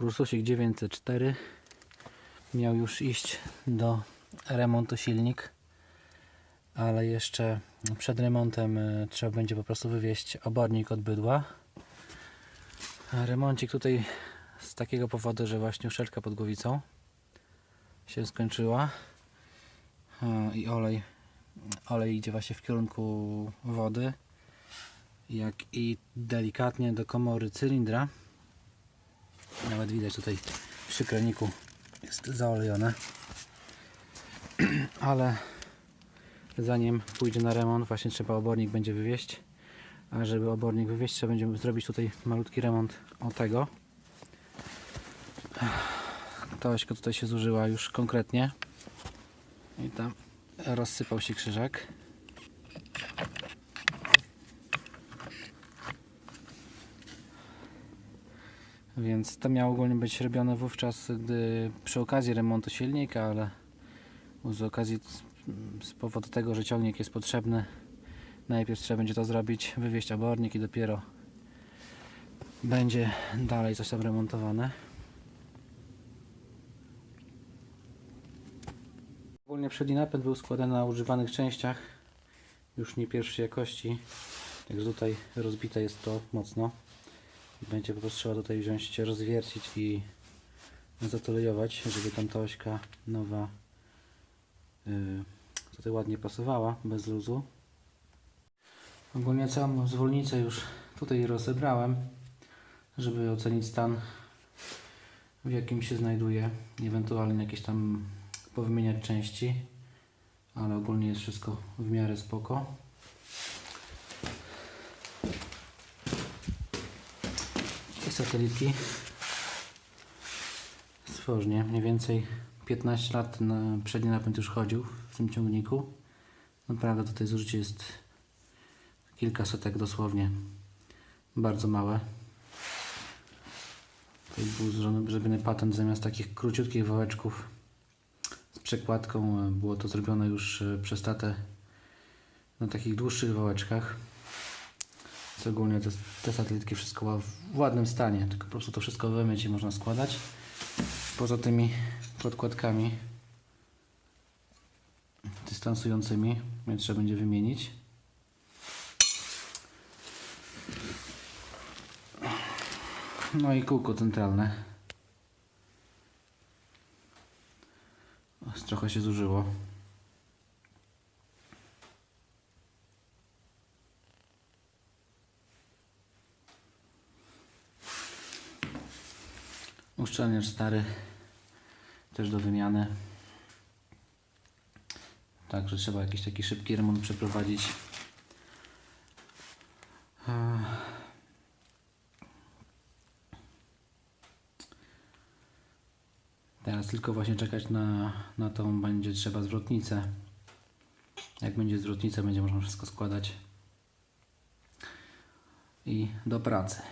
Ursusik 904 miał już iść do remontu silnik, ale jeszcze przed remontem e, trzeba będzie po prostu wywieźć obornik od bydła. Remoncik tutaj z takiego powodu, że właśnie uszczelka pod głowicą się skończyła. A, i olej, olej idzie właśnie w kierunku wody jak i delikatnie do komory cylindra nawet widać tutaj przy kraniku jest zaolejone. Ale zanim pójdzie na remont właśnie trzeba obornik będzie wywieźć. A żeby obornik wywieźć trzeba będzie zrobić tutaj malutki remont o tego. Ta ośka tutaj się zużyła już konkretnie. I tam rozsypał się krzyżak Więc to miało ogólnie być robione wówczas, gdy przy okazji remontu silnika, ale z okazji z, powodu tego, że ciągnik jest potrzebny, najpierw trzeba będzie to zrobić, wywieźć obornik i dopiero będzie dalej coś tam remontowane. Ogólnie przedni napęd był składany na używanych częściach, już nie pierwszej jakości, także tutaj rozbite jest to mocno. Będzie po prostu trzeba tutaj wziąć, rozwiercić i zatolejować, żeby tam ta ośka nowa yy, tutaj ładnie pasowała, bez luzu. Ogólnie całą zwolnicę już tutaj rozebrałem, żeby ocenić stan w jakim się znajduje, ewentualnie jakieś tam powymieniać części, ale ogólnie jest wszystko w miarę spoko. I satelitki stworznie, mniej więcej 15 lat na przedni napęd już chodził w tym ciągniku. Naprawdę tutaj zużycie jest kilka setek dosłownie, bardzo małe. Tutaj był zrobiony, patent zamiast takich króciutkich wałeczków z przekładką, było to zrobione już e, przez tatę na takich dłuższych wałeczkach. Co ogólnie te, te satelitki wszystko ma w ładnym stanie, tylko po prostu to wszystko wymyć i można składać. Poza tymi podkładkami dystansującymi, więc trzeba będzie wymienić. No i kółko centralne. Trochę się zużyło. Uszczelniacz stary też do wymiany. Także trzeba jakiś taki szybki remont przeprowadzić. Ech. Teraz tylko właśnie czekać na, na tą będzie trzeba zwrotnicę. Jak będzie zwrotnica, będzie można wszystko składać i do pracy.